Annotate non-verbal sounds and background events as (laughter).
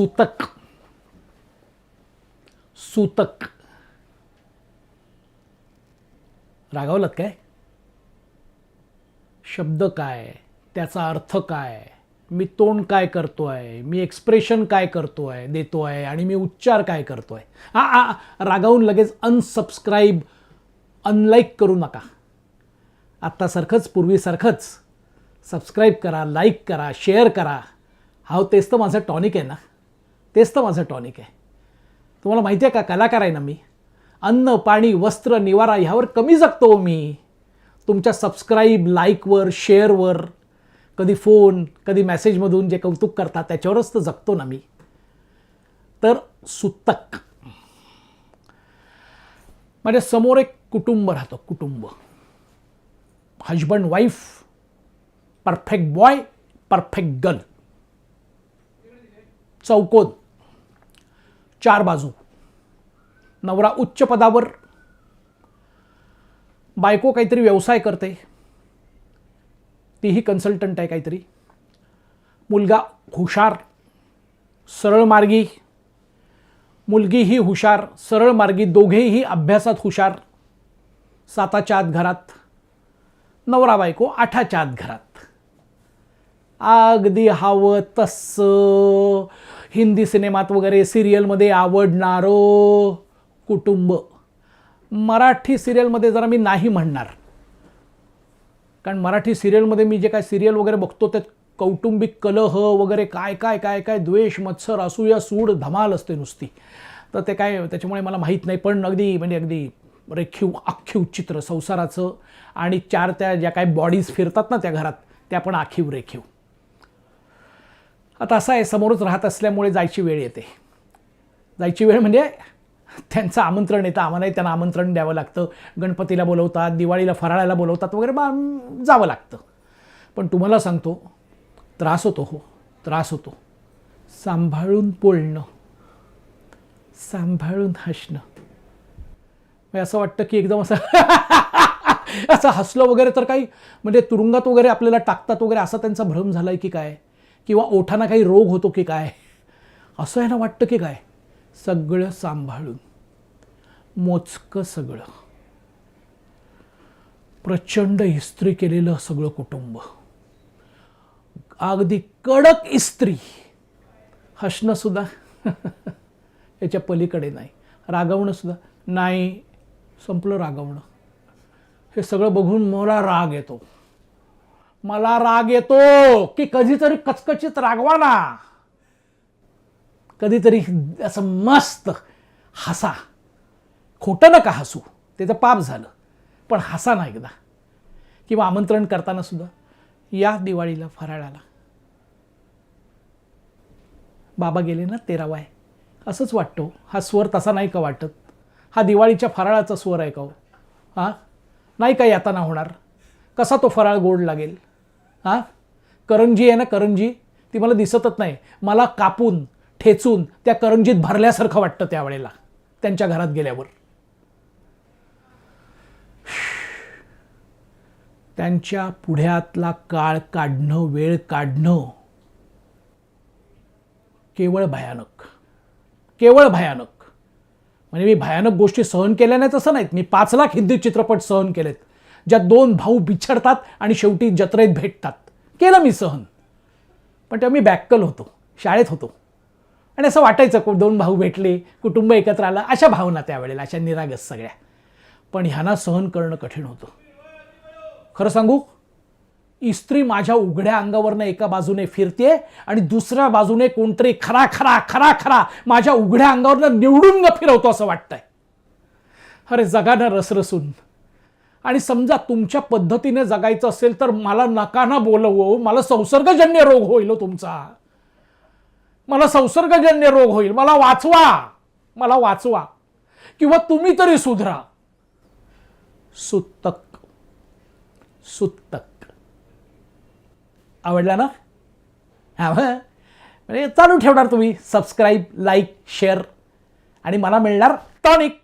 सूतक. सूतक. रागावलात काय? शब्द काय? त्याचा अर्थ काय? मी तोंड काय करतोय? मी एक्सप्रेशन काय करतोय देतोय? आणि मी उच्चार काय करतोय? हा आ रागावून लगेच अनसबस्क्राईब अनलाईक करू नका. आत्तासारखंच पूर्वीसारखंच सबस्क्राईब करा लाईक करा शेअर करा. हा तेच तर माझं टॉनिक आहे ना. तेच तर माझं टॉनिक आहे. तुम्हाला माहिती आहे का कलाकार आहे ना मी. अन्न पाणी वस्त्र निवारा ह्यावर कमी जगतो मी. तुमच्या सबस्क्राईब लाईकवर शेअरवर कधी फोन कधी मेसेजमधून जे कौतुक करतात त्याच्यावरच तर जगतो ना मी. तर सुतक. माझ्यासमोर एक कुटुंब राहतं कुटुंब. Husband wife perfect boy perfect girl चौकोन. चार बाजू. नवरा उच्च पदावर. बायको काहीतरी व्यवसाय करते. तीही कन्सल्टंट आहे काहीतरी. मुलगा हुशार सरळ मार्गी. मुलगीही हुशार सरळ मार्गी. दोघेही अभ्यासात हुशार. साताच्या आत घरात. नवरा बायको आठाच्या आत घरात. अगदी हवं तसं. हिंदी सिनेमात वगैरे सिरियलमध्ये आवडणारं कुटुंब. मराठी सिरियलमध्ये जरा मी नाही म्हणणार. कारण मराठी सिरियलमध्ये मी जे काय सिरियल वगैरे बघतो त्यात कौटुंबिक कलह वगैरे काय काय काय काय द्वेष मत्सर असूया सूड धमाल असते नुसती. तर ते काय त्याच्यामुळे मला माहीत नाही. पण अगदी म्हणजे अगदी रेखीव आखीव चित्र संसाराचं आणि चार त्या ज्या काही बॉडीज फिरतात ना त्या घरात त्या पण आखीव रेखीव. आता असं आहे समोरच राहत असल्यामुळे जायची वेळ येते. जायची वेळ म्हणजे त्यांचं आमंत्रण येतं आम्हालाही त्यांना आमंत्रण द्यावं लागतं. गणपतीला बोलवतात दिवाळीला फराळाला बोलवतात वगैरे मग जावं लागतं. पण तुम्हाला सांगतो त्रास होतो हो त्रास होतो. सांभाळून बोलणं सांभाळून हसणं. म्हणजे असं वाटतं की एकदम असं (laughs) असं हसलं वगैरे तर काही म्हणजे तुरुंगात वगैरे आपल्याला टाकतात वगैरे असा त्यांचा भ्रम झाला आहे की काय? किंवा ओठांना काही रोग होतो की काय? असं आहे वाटतं की काय? सगळं सांभाळून. मोजकं सगळं. प्रचंड इस्त्री केलेलं सगळं कुटुंब. अगदी कडक इस्त्री. हसणंसुद्धा (laughs) याच्या पलीकडे नाही. रागवणंसुद्धा नाही. संपलं रागवणं. हे सगळं बघून मला राग येतो. मला राग येतो की कधीतरी कचकचित रागवा ना. कधीतरी असं मस्त हसा. खोटं नका हसू. त्याचं पाप झालं. पण हसा ना एकदा. किंवा आमंत्रण करताना सुद्धा या दिवाळीला फराळाला. बाबा गेले ना तेरावा आहे असंच वाटतो. हा स्वर तसा नाही का वाटत? हा दिवाळीच्या फराळाचा स्वर आहे का हो? हां? नाही का यातना होणार? कसा तो फराळ गोड लागेल? हां? करंजी आहे ना करंजी? ती मला दिसतच नाही. मला कापून ठेचून त्या करंजीत भरल्यासारखं वाटतं त्यावेळेला त्यांच्या घरात गेल्यावर. त्यांच्या पुढ्यातला काळ काढणं वेळ काढणं केवळ भयानक. केवळ भयानक. म्हणजे मी भयानक गोष्टी सहन केल्या नाहीत असं नाहीत. मी पाच लाख हिंदी चित्रपट सहन केलेत. ज्या दोन भाऊ बिछडतात आणि शेवटी जत्रेत भेटतात. केलं मी सहन. पण तेव्हा मी बॅक्कल होतो शाळेत होतो. आणि असं वाटायचं को दोन भाऊ भेटले कुटुंब एकत्र आलं अशा भावना त्यावेळेला अशा निरागस सगळ्या. पण ह्यांना सहन करणं कठीण होतं. खरं सांगू इस्त्री माझ्या उघड्या अंगावरनं एका बाजूने फिरते आणि दुसऱ्या बाजूने कोणतरी खरा खरा खरा खरा माझ्या उघड्या अंगावरनं निवडून न फिरवतो असं वाटतंय. अरे जगानं रसरसून आणि समजा तुमच्या पद्धतीने जगायचं असेल तर मला नकाना बोलवो. मला संसर्गजन्य रोग होईल हो तुमचा. मला संसर्गजन्य रोग होईल. मला वाचवा. मला वाचवा. किंवा तुम्ही तरी सुधरा. सुत्तक सुत्तक आवडला ना? हा म्हणजे चालू ठेवणार तुम्ही. सबस्क्राईब लाईक शेअर आणि मला मिळणार टॉनिक